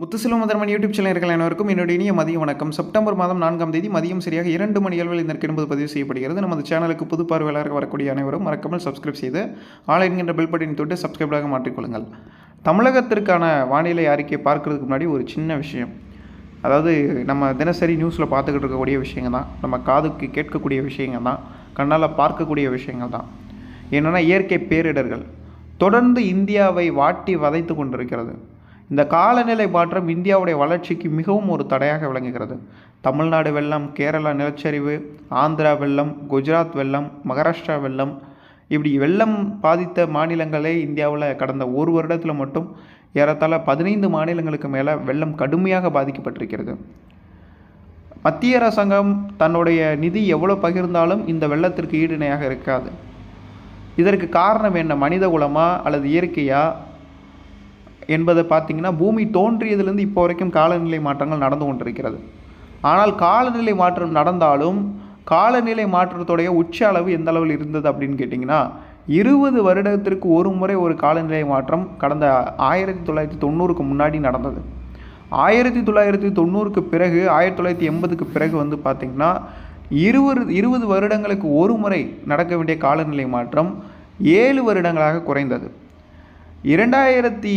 Muthuselvam மதர்மன் YouTube channel அனைவருக்கும் என்னுடைய இனிய மதிய வணக்கம். செப்டம்பர் மாதம் நான்காம் தேதி மதியம் சரியாக இரண்டு மணி அளவில் இதற்கு என்பது பதிவு செய்யப்படுகிறது. நமது சேனலுக்கு புது பார்வையாளர்கள் வரக்கூடிய அனைவரும் மறக்காமல் சப்ஸ்கிரைப் செய்து ஆள் என்கின்ற பெல் பட்டனை தொட்டு சப்ஸ்கிரைபாக மாற்றிக்கொள்ளுங்கள். தமிழகத்திற்கான வானிலை அறிக்கையை பார்க்கறதுக்கு முன்னாடி ஒரு சின்ன விஷயம். அதாவது நம்ம தினசரி நியூஸில் பார்த்துக்கிட்டு இருக்கக்கூடிய விஷயங்கள் தான். நம்ம காதுக்கு கேட்கக்கூடிய விஷயங்கள் தான். கண்ணால் பார்க்கக்கூடிய விஷயங்கள் தான். என்னென்னா இயற்கை பேரிடர்கள். தொடர்ந்து இந்தியாவை வாட்டி வதைத்து கொண்டிருக்கிறது. இந்த காலநிலை மாற்றம் இந்தியாவுடைய வளர்ச்சிக்கு மிகவும் ஒரு தடையாக விளங்குகிறது. தமிழ்நாடு வெள்ளம் கேரளா நிலச்சரிவு ஆந்திரா வெள்ளம் குஜராத் வெள்ளம் மகாராஷ்டிரா வெள்ளம் இப்படி வெள்ளம் பாதித்த மாநிலங்களே இந்தியாவில் கடந்த ஒரு வருடத்தில் மட்டும் ஏறத்தாழ பதினைந்து மாநிலங்களுக்கு மேலே வெள்ளம் கடுமையாக பாதிக்கப்பட்டிருக்கிறது. மத்திய அரசாங்கம் தன்னுடைய நிதி எவ்வளோ பகிர்ந்தாலும் இந்த வெள்ளத்திற்கு ஈடுணையாக இருக்காது. இதற்கு காரணம் என்ன? மனித குலமா அல்லது இயற்கையா? என்பதை பார்த்திங்கன்னா பூமி தோன்றியதுலேருந்து இப்போ வரைக்கும் காலநிலை மாற்றங்கள் நடந்து கொண்டிருக்கிறது. ஆனால் காலநிலை மாற்றம் நடந்தாலும் காலநிலை மாற்றத்துடைய உச்ச அளவு எந்த அளவில் இருந்தது அப்படின்னு கேட்டிங்கன்னா இருபது வருடத்திற்கு ஒரு முறை ஒரு காலநிலை மாற்றம் கடந்த ஆயிரத்தி தொள்ளாயிரத்தி தொண்ணூறுக்கு முன்னாடி நடந்தது. ஆயிரத்தி தொள்ளாயிரத்தி தொண்ணூறுக்கு பிறகு ஆயிரத்தி தொள்ளாயிரத்தி எண்பதுக்கு பிறகு வந்து பார்த்திங்கன்னா இருபது இருபது வருடங்களுக்கு ஒரு முறை நடக்க வேண்டிய காலநிலை மாற்றம் ஏழு வருடங்களாக குறைந்தது. இரண்டாயிரத்தி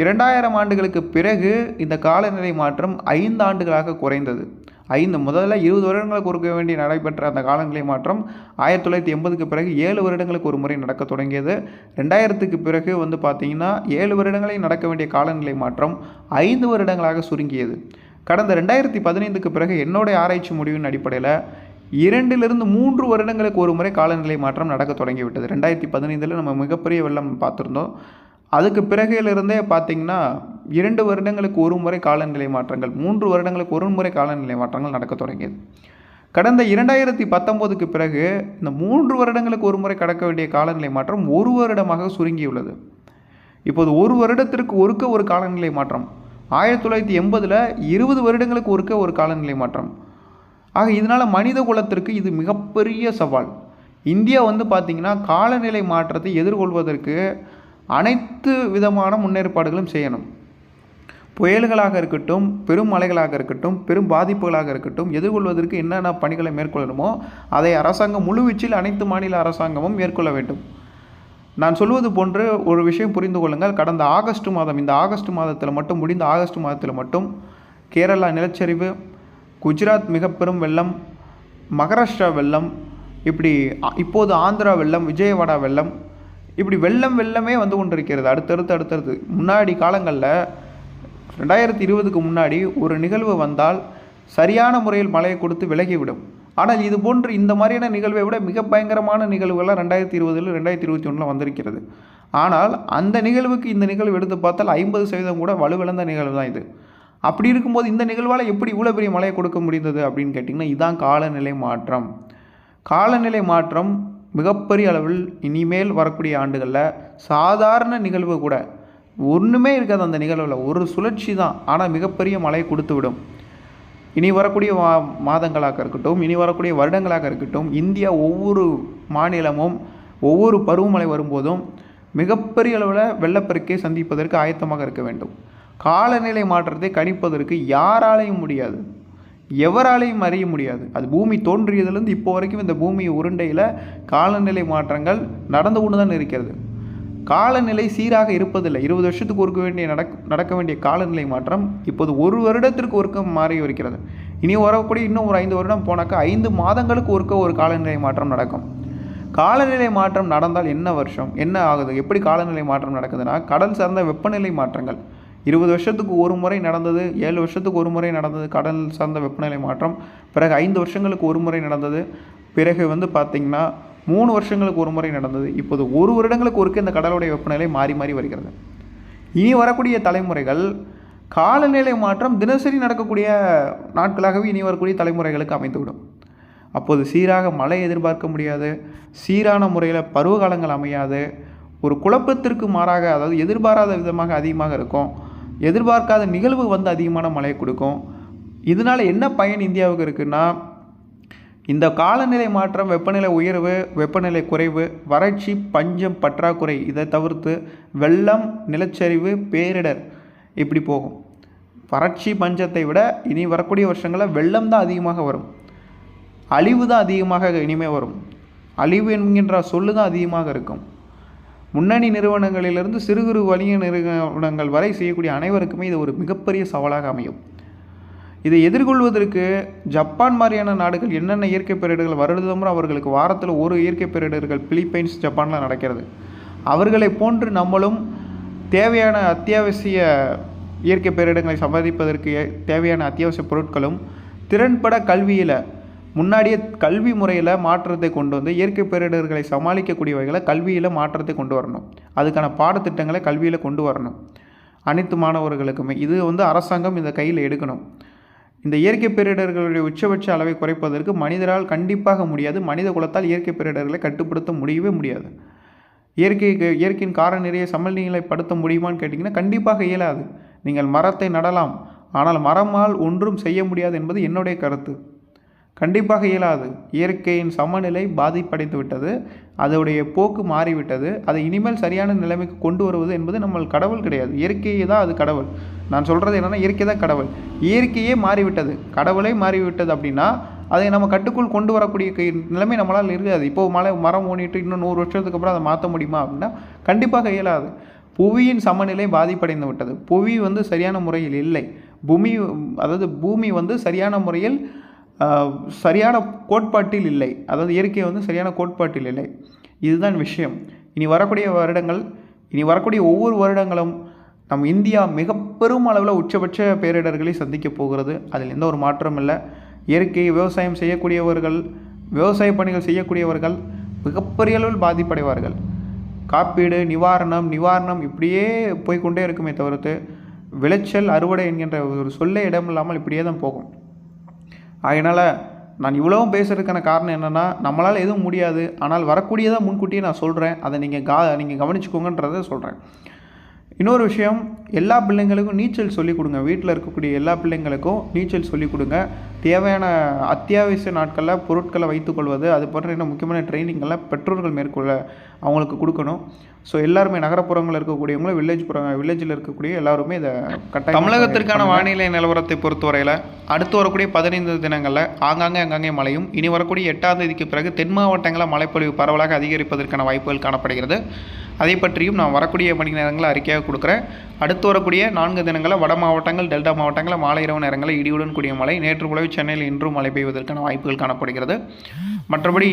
இரண்டாயிரம் ஆண்டுகளுக்கு பிறகு இந்த காலநிலை மாற்றம் ஐந்து ஆண்டுகளாக குறைந்தது. ஐந்து முதல்ல இருபது வருடங்களுக்கு கொடுக்க வேண்டி நடைபெற்ற அந்த காலநிலை மாற்றம் ஆயிரத்தி தொள்ளாயிரத்தி எண்பதுக்கு பிறகு ஏழு வருடங்களுக்கு ஒரு முறை நடக்க தொடங்கியது. ரெண்டாயிரத்துக்கு பிறகு வந்து பார்த்திங்கன்னா ஏழு வருடங்களில் நடக்க வேண்டிய காலநிலை மாற்றம் ஐந்து வருடங்களாக சுருங்கியது. கடந்த ரெண்டாயிரத்தி பதினைந்துக்கு பிறகு என்னுடைய ஆராய்ச்சி முடிவின் அடிப்படையில் இரண்டிலிருந்து மூன்று வருடங்களுக்கு ஒரு முறை காலநிலை மாற்றம் நடக்க தொடங்கிவிட்டது. ரெண்டாயிரத்தி பதினைந்தில் நம்ம மிகப்பெரிய வெள்ளம் பார்த்துருந்தோம். அதுக்கு பிறகையிலிருந்தே பார்த்திங்கன்னா இரண்டு வருடங்களுக்கு ஒரு முறை காலநிலை மாற்றங்கள் மூன்று வருடங்களுக்கு ஒரு முறை காலநிலை மாற்றங்கள் நடக்க தொடங்கியது. கடந்த இரண்டாயிரத்தி பத்தொம்போதுக்கு பிறகு இந்த மூன்று வருடங்களுக்கு ஒரு முறை கடக்க வேண்டிய காலநிலை மாற்றம் ஒரு வருடமாக சுருங்கியுள்ளது. இப்போது ஒரு வருடத்திற்கு ஒருக்க ஒரு காலநிலை மாற்றம். ஆயிரத்தி தொள்ளாயிரத்தி எண்பதில் இருபது வருடங்களுக்கு ஒருக்க ஒரு காலநிலை மாற்றம். ஆக இதனால் மனித குலத்திற்கு இது மிகப்பெரிய சவால். இந்தியா வந்து பார்த்திங்கன்னா காலநிலை மாற்றத்தை எதிர்கொள்வதற்கு அனைத்து விதமான முன்னேற்பாடுகளும் செய்யணும். புயல்களாக இருக்கட்டும் பெரும் மலைகளாக இருக்கட்டும் பெரும் பாதிப்புகளாக இருக்கட்டும் எதிர்கொள்வதற்கு என்னென்ன பணிகளை மேற்கொள்ளணுமோ அதை அரசாங்கம் முழுவீச்சில் அனைத்து மாநில அரசாங்கமும் மேற்கொள்ள வேண்டும். நான் சொல்வது போன்று ஒரு விஷயம் புரிந்து கொள்ளுங்கள். கடந்த ஆகஸ்ட் மாதம் இந்த ஆகஸ்ட் மாதத்தில் மட்டும் முடிந்த ஆகஸ்ட் மாதத்தில் மட்டும் கேரளா நிலச்சரிவு குஜராத் மிக பெரும் வெள்ளம் மகாராஷ்டிரா வெள்ளம் இப்படி இப்போது ஆந்திரா வெள்ளம் விஜயவாடா வெள்ளம் இப்படி வெள்ளம் வெள்ளமே வந்து கொண்டிருக்கிறது. அடுத்தடுத்து அடுத்தடுத்து. முன்னாடி காலங்களில் ரெண்டாயிரத்தி இருபதுக்கு முன்னாடி ஒரு நிகழ்வு வந்தால் சரியான முறையில் மழையை கொடுத்து விலகிவிடும். ஆனால் இது போன்று இந்த மாதிரியான நிகழ்வை விட மிக பயங்கரமான நிகழ்வுகள்லாம் ரெண்டாயிரத்தி இருபதில் ரெண்டாயிரத்தி இருபத்தி ஒன்றில் வந்திருக்கிறது. ஆனால் அந்த நிகழ்வுக்கு இந்த நிகழ்வு எடுத்து பார்த்தால் ஐம்பது சதவீதம் கூட வலுவிழந்த நிகழ்வு தான் இது. அப்படி இருக்கும்போது இந்த நிகழ்வால் எப்படி இவ்வளோ பெரிய மழையை கொடுக்க முடிந்தது அப்படின்னு கேட்டிங்கன்னா இதுதான் காலநிலை மாற்றம். காலநிலை மாற்றம் மிகப்பெரிய அளவில் இனிமேல் வரக்கூடிய ஆண்டுகளில் சாதாரண நிகழ்வு கூட. ஒன்றுமே இருக்காது அந்த நிகழ்வில். ஒரு சுழற்சி தான். ஆனால் மிகப்பெரிய மழையை கொடுத்து விடும் இனி வரக்கூடிய மா மாதங்களாக இருக்கட்டும் இனி வரக்கூடிய வருடங்களாக இருக்கட்டும் இந்தியா ஒவ்வொரு மாநிலமும் ஒவ்வொரு பருவமழை வரும்போதும் மிகப்பெரிய அளவில் வெள்ளப்பெருக்கை சந்திப்பதற்கு ஆயத்தமாக இருக்க வேண்டும். காலநிலை மாற்றத்தை கணிப்பதற்கு யாராலையும் முடியாது. எவராலையும் அறிய முடியாது. அது பூமி தோன்றியதுலேருந்து இப்போ வரைக்கும் இந்த பூமி உருண்டையில் காலநிலை மாற்றங்கள் நடந்து கொண்டு தான் இருக்கிறது. காலநிலை சீராக இருப்பதில்லை. இருபது வருஷத்துக்கு ஒருக்க வேண்டிய நடக் நடக்க வேண்டிய காலநிலை மாற்றம் இப்போது ஒரு வருடத்திற்கு ஒருக்க மாறி வருகிறது இனி வரக்கூடிய இன்னும் ஒரு ஐந்து வருடம் போனாக்கா ஐந்து மாதங்களுக்கு ஒருக்க ஒரு காலநிலை மாற்றம் நடக்கும். காலநிலை மாற்றம் நடந்தால் என்ன வருஷம்? என்ன ஆகுது? எப்படி காலநிலை மாற்றம் நடக்குதுன்னா கடல் சார்ந்த வெப்பநிலை மாற்றங்கள். இருபது வருஷத்துக்கு ஒரு முறை நடந்தது ஏழு வருஷத்துக்கு ஒரு முறை நடந்தது கடல் சார்ந்த வெப்பநிலை மாற்றம் பிறகு ஐந்து வருஷங்களுக்கு ஒரு முறை நடந்தது பிறகு வந்து பார்த்திங்கன்னா மூணு வருஷங்களுக்கு ஒரு முறை நடந்தது. இப்போது ஒரு வருடங்களுக்கு ஒருக்க இந்த கடலுடைய வெப்பநிலை மாறி மாறி வருகிறது. இனி வரக்கூடிய தலைமுறைகள் காலநிலை மாற்றம் தினசரி நடக்கக்கூடிய நாட்களாகவே இனி வரக்கூடிய தலைமுறைகளுக்கு அமைந்துவிடும். அப்போது சீராக மழை எதிர்பார்க்க முடியாது சீரான முறையில் பருவகாலங்கள் அமையாது ஒரு குழப்பத்திற்கு மாறாக அதாவது எதிர்பாராத விதமாக அதிகமாக இருக்கும். எதிர்பார்க்காத நிகழ்வு வந்து அதிகமான மழையை கொடுக்கும். இதனால் என்ன பயன் இந்தியாவுக்கு இருக்குன்னா இந்த காலநிலை மாற்றம் வெப்பநிலை உயர்வு வெப்பநிலை குறைவு வறட்சி பஞ்சம் பற்றாக்குறை இதை தவிர்த்து வெள்ளம் நிலச்சரிவு பேரிடர் இப்படி போகும். வறட்சி பஞ்சத்தை விட இனி வரக்கூடிய வருஷங்களில் வெள்ளம் தான் அதிகமாக வரும். அழிவு தான் அதிகமாக இனிமேல் வரும். அழிவு என்கின்ற சொல்லு தான் அதிகமாக இருக்கும். முன்னணி நிறுவனங்களிலிருந்து சிறு குறு வணிக நிறுவனங்கள் வரை செய்யக்கூடிய அனைவருக்குமே இது ஒரு மிகப்பெரிய சவாலாக அமையும். இதை எதிர்கொள்வதற்கு ஜப்பான் மாதிரியான நாடுகள் என்னென்ன இயற்கை பேரிடர்கள் வருடமுறை அவர்களுக்கு வாரத்தில் ஒரு இயற்கை பேரிடர்கள் பிலிப்பைன்ஸ் ஜப்பானில் நடக்கிறது. அவர்களை போன்று நம்மளும் தேவையான அத்தியாவசிய இயற்கை பேரிடங்களை சம்பாதிப்பதற்கு தேவையான அத்தியாவசிய பொருட்களும் திறன்பட கல்வியில் முன்னாடியே கல்வி முறையில் மாற்றத்தை கொண்டு வந்து இயற்கை பேரிடர்களை சமாளிக்கக்கூடிய வகையில் கல்வியில் மாற்றத்தை கொண்டு வரணும். அதுக்கான பாடத்திட்டங்களை கல்வியில் கொண்டு வரணும். அனைத்து மாணவர்களுக்குமே இது வந்து அரசாங்கம் இந்த கையில் எடுக்கணும். இந்த இயற்கை பேரிடர்களுடைய உச்சபட்ச அளவை குறைப்பதற்கு மனிதரால் கண்டிப்பாக முடியாது. மனித குலத்தால் இயற்கை பேரிடர்களை கட்டுப்படுத்த முடியவே முடியாது. இயற்கை இயற்கையின் கார சமநிலைப்படுத்த முடியுமான்னு கேட்டிங்கன்னா கண்டிப்பாக இயலாது. நீங்கள் மரத்தை நடலாம். ஆனால் மரமால் ஒன்றும் செய்ய முடியாது என்பது என்னுடைய கருத்து. கண்டிப்பாக இயலாது. இயற்கையின் சமநிலை பாதிப்படைந்து விட்டது அதோடைய போக்கு மாறிவிட்டது. அதை இனிமேல் சரியான நிலைமைக்கு கொண்டு வருவது என்பது நம்ம கடவுள் கிடையாது. இயற்கையே தான் அது கடவுள். நான் சொல்கிறது என்னென்னா இயற்கை தான் கடவுள். இயற்கையே மாறிவிட்டது. கடவுளே மாறிவிட்டது அப்படின்னா அதை நம்ம கட்டுக்குள் கொண்டு வரக்கூடிய நிலைமை நம்மளால் இருக்காது. இப்போ மழை மரம் ஓடிட்டு இன்னும் நூறு வருஷத்துக்கு அப்புறம் அதை மாற்ற முடியுமா அப்படின்னா கண்டிப்பாக இயலாது. புவியின் சமநிலை பாதிப்படைந்து விட்டது. புவி வந்து சரியான முறையில் இல்லை. பூமி அதாவது பூமி வந்து சரியான முறையில் சரியான கோட்பாட்டில் இல்லை. அதாவது இயற்கை வந்து சரியான கோட்பாட்டில் இல்லை. இதுதான் விஷயம். இனி வரக்கூடிய வருடங்கள் இனி வரக்கூடிய ஒவ்வொரு வருடங்களும் நம் இந்தியா மிக பெரும் அளவில் உச்சபட்ச பேரிடர்களை சந்திக்க போகிறது. அதில் எந்த ஒரு மாற்றமும் இல்லை. இயற்கை விவசாயம் செய்யக்கூடியவர்கள் விவசாய பணிகள் செய்யக்கூடியவர்கள் மிகப்பெரிய அளவில் பாதிப்படைவார்கள். காப்பீடு நிவாரணம் நிவாரணம் இப்படியே போய்க்கொண்டே இருக்குமே தவிர்த்து விளைச்சல் அறுவடை என்கின்ற ஒரு சொல்ல இடம் இல்லாமல் இப்படியே தான் போகும். அதனால் நான் இவ்வளவும் பேசுறதுக்கான காரணம் என்னென்னா நம்மளால் எதுவும் முடியாது. ஆனால் வரக்கூடியதாக முன்கூட்டியே நான் சொல்கிறேன் அதை நீங்கள் கா நீங்கள் கவனிச்சுக்கோங்கன்றதை சொல்கிறேன் இன்னொரு விஷயம் எல்லா பிள்ளைங்களுக்கும் நீச்சல் சொல்லிக் கொடுங்க. வீட்டில் இருக்கக்கூடிய எல்லா பிள்ளைங்களுக்கும் நீச்சல் சொல்லிக் கொடுங்க. தேவையான அத்தியாவசிய நாட்களில் பொருட்களை வைத்துக்கொள்வது அது போன்ற இன்னும் முக்கியமான ட்ரைனிங்கெல்லாம் பெற்றோர்கள் மேற்கொள்ள அவங்களுக்கு கொடுக்கணும். ஸோ எல்லாருமே நகரப்புறங்களில் இருக்கக்கூடியவங்களும் வில்லேஜ் புற வில்லேஜில் இருக்கக்கூடிய எல்லாருமே இதை கட்டாயம் தமிழகத்திற்கான வானிலை நிலவரத்தை பொறுத்தவரையில் அடுத்து வரக்கூடிய பதினைந்து தினங்களில் ஆங்காங்கே அங்கங்கே மழையும் இனி வரக்கூடிய எட்டாம் தேதிக்கு பிறகு தென் மாவட்டங்களில் மழைப்பொழிவு பரவலாக அதிகரிப்பதற்கான வாய்ப்புகள் காணப்படுகிறது. அதை பற்றியும் நான் வரக்கூடிய மணி நேரங்களில் அறிக்கையாக கொடுக்குறேன். அடுத்து வரக்கூடிய நான்கு தினங்களில் வட மாவட்டங்கள் டெல்டா மாவட்டங்களில் மாலை இரவு நேரங்களில் இடியுடன் கூடிய மழை நேற்று போலவே சென்னையில் இன்றும் மழை பெய்வதற்கான வாய்ப்புகள் காணப்படுகிறது. மற்றபடி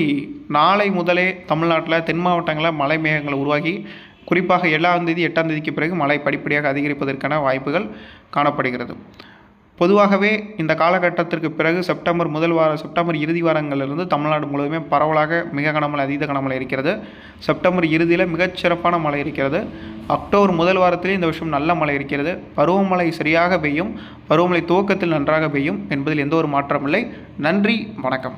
நாளை முதலே தமிழ்நாட்டில் தென் மாவட்டங்களில் மழை மேகங்கள் உருவாகி குறிப்பாக ஏழாம் தேதி எட்டாம் தேதிக்கு பிறகு மழை படிப்படியாக அதிகரிப்பதற்கான வாய்ப்புகள் காணப்படுகிறது. பொதுவாகவே இந்த காலகட்டத்திற்கு பிறகு செப்டம்பர் முதல் வார செப்டம்பர் இறுதி வாரங்களிலிருந்து தமிழ்நாடு முழுவதுமே பரவலாக மிக கனமழை அதீத கனமழை இருக்கிறது. செப்டம்பர் இறுதியில் மிகச்சிறப்பான மழை இருக்கிறது. அக்டோபர் முதல் வாரத்திலே இந்த வருஷம் நல்ல மழை இருக்கிறது. பருவமழை சரியாக பெய்யும் பருவமழை துவக்கத்தில் நன்றாக பெய்யும் என்பதில் எந்த ஒரு மாற்றமில்லை நன்றி வணக்கம்.